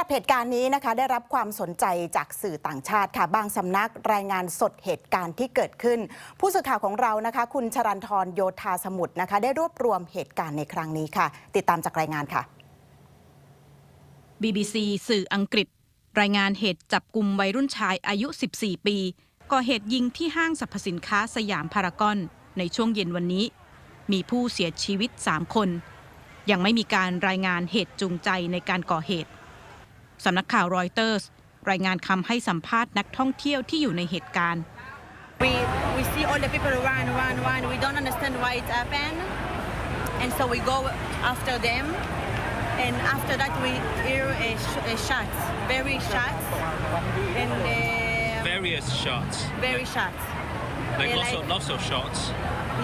รับเหตุการณ์นี้นะคะได้รับความสนใจจากสื่อต่างชาติค่ะ บางสำนักรายงานสดเหตุการณ์ที่เกิดขึ้น ผู้สื่อข่าวของเรานะคะ คุณชรันทรโยธาสมุทรนะคะ ได้รวบรวมเหตุการณ์ในครั้งนี้ค่ะ ติดตามจากรายงานค่ะ BBC สื่ออังกฤษ รายงานเหตุจับกลุ่มวัยรุ่นชายอายุ 14 ปีก่อเหตุยิงที่ห้างสรรพสินค้าสยามพารากอนในช่วงเย็นวันนี้ มีผู้เสียชีวิต 3 คน ยังไม่มีการรายงานเหตุจูงใจในการก่อเหตุ สำนักข่าวรอยเตอร์สรายงานคำให้สัมภาษณ์นักท่องเที่ยวที่อยู่ในเหตุการณ์ We we see all the people run, run, run. We don't understand why it happened, and so we go after them. And after that, we hear a, sh- a shot, very shots, and uh, various shots. very shots. Like Yeah, lots, like- of, lots of shots.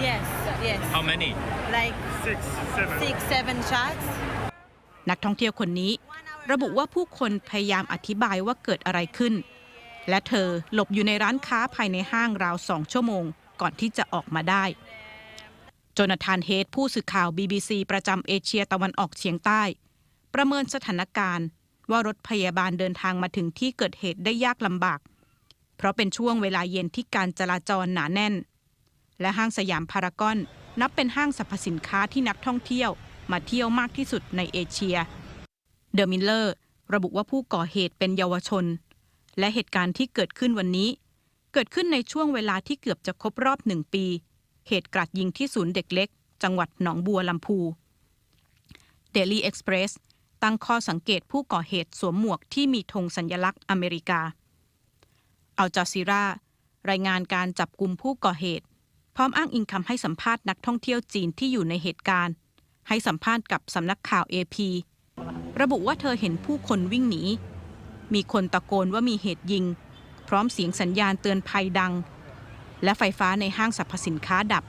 Yes, yes. How many? Like Six, seven. six, seven shots. นักท่องเที่ยวคนนี้ ระบุว่าผู้คนพยายามอธิบายว่าเกิดอะไรขึ้น และเธอหลบอยู่ในร้านค้าภายในห้างราวสองชั่วโมง ก่อนที่จะออกมาได้โจนาธานเฮดผู้สื่อข่าว BBC ประจำเอเชียตะวันออกเฉียงใต้ ประเมินสถานการณ์ ว่ารถพยาบาลเดินทางมาถึงที่เกิดเหตุได้ยากลำบาก เพราะเป็นช่วงเวลาเย็นที่การจราจรหนาแน่น และห้างสยามพารากอนนับเป็นห้างสรรพสินค้าที่นักท่องเที่ยวมาเที่ยวมากที่สุดในเอเชีย เดอะมิลเลอร์ระบุว่าผู้ก่อเหตุเป็นเยาวชน และเหตุการณ์ที่เกิดขึ้นวันนี้ เกิดขึ้นในช่วงเวลาที่เกือบจะครบรอบหนึ่งปี เหตุกราดยิงที่ศูนย์เด็กเล็ก จังหวัดหนองบัวลำพู Daily Express ตั้งข้อสังเกตผู้ก่อเหตุสวมหมวกที่มีธงสัญลักษณ์อเมริกา อัลจาซีรารายงานการจับกลุ่มผู้ก่อเหตุ พร้อมอ้างอิงคำให้สัมภาษณ์นักท่องเที่ยวจีนที่อยู่ในเหตุการณ์ ให้สัมภาษณ์กับสำนักข่าว AP ระบุว่าเธอเห็นผู้คนวิ่งหนี มีคนตะโกนว่ามีเหตุยิง พร้อมเสียงสัญญาณเตือนภัยดัง และไฟฟ้าในห้างสรรพสินค้าดับ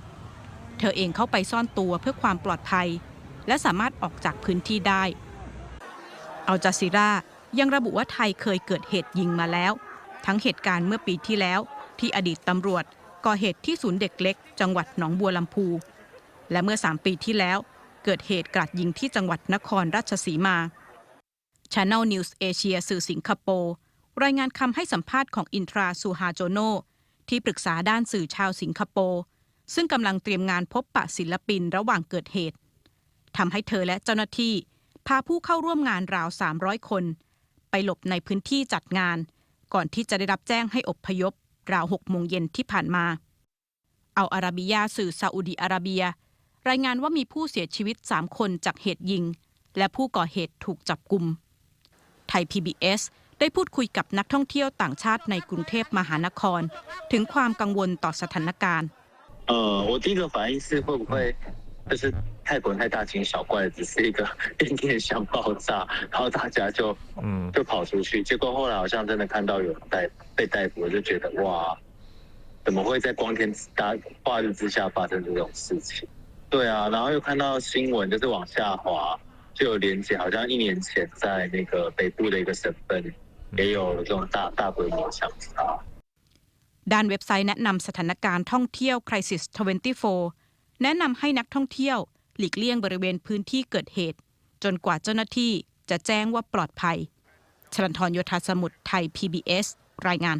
เธอเองเข้าไปซ่อนตัวเพื่อความปลอดภัย และสามารถออกจากพื้นที่ได้ อัลจาซีรายังระบุว่าไทยเคยเกิดเหตุยิงมาแล้ว ทั้งเหตุการณ์เมื่อปีที่แล้ว ที่อดีตตำรวจก่อเหตุที่ศูนย์เด็กเล็ก จังหวัดหนองบัวลำพู และเมื่อ 3 ปีที่แล้ว เกิดเหตุกราดยิงที่จังหวัดนครราชสีมา Channel News Asia สื่อสิงคโปร์รายงานคำให้สัมภาษณ์ของอินทราซูฮาโจโน ที่ปรึกษาด้านสื่อชาวสิงคโปร์ซึ่งกำลังเตรียมงานพบปะศิลปินระหว่างเกิดเหตุทำให้เธอและเจ้าหน้าที่ พาผู้เข้าร่วมงานราว 300 คน ไปหลบในพื้นที่จัดงาน ก่อนที่จะได้รับแจ้งให้อพยพ ราว6โมงเย็นที่ผ่านมา เอาอาราบิยาสื่อซาอุดีอาระเบีย รายงานว่ามีผู้เสียชีวิต 3 คนจากเหตุยิง และผู้ก่อเหตุถูกจับกลุ่ม ไทย PBS ได้พูดคุยกับนักท่องเที่ยวต่างชาติในกรุงเทพมหานคร ถึงความกังวลต่อสถานการณ์ 呃，我第一个反应是会不会就是泰国太大惊小怪，只是一个变电箱爆炸，然后大家就嗯就跑出去，结果后来好像真的看到有人逮被逮捕，我就觉得哇，怎么会在光天大化日之下发生这种事情？ 对啊，然后又看到新闻就是往下滑，就有连接，好像一年前在那个北部的一个省份也有这种大大规模枪杀。 ด้านเว็บไซต์แนะนำสถานการณ์ท่องเที่ยว Crisis 24 แนะนำให้นักท่องเที่ยว หลีกเลี่ยงบริเวณพื้นที่เกิดเหตุ จนกว่าเจ้าหน้าที่จะแจ้งว่าปลอดภัย ชลันทรโยธาสมุทรไทย PBS รายงาน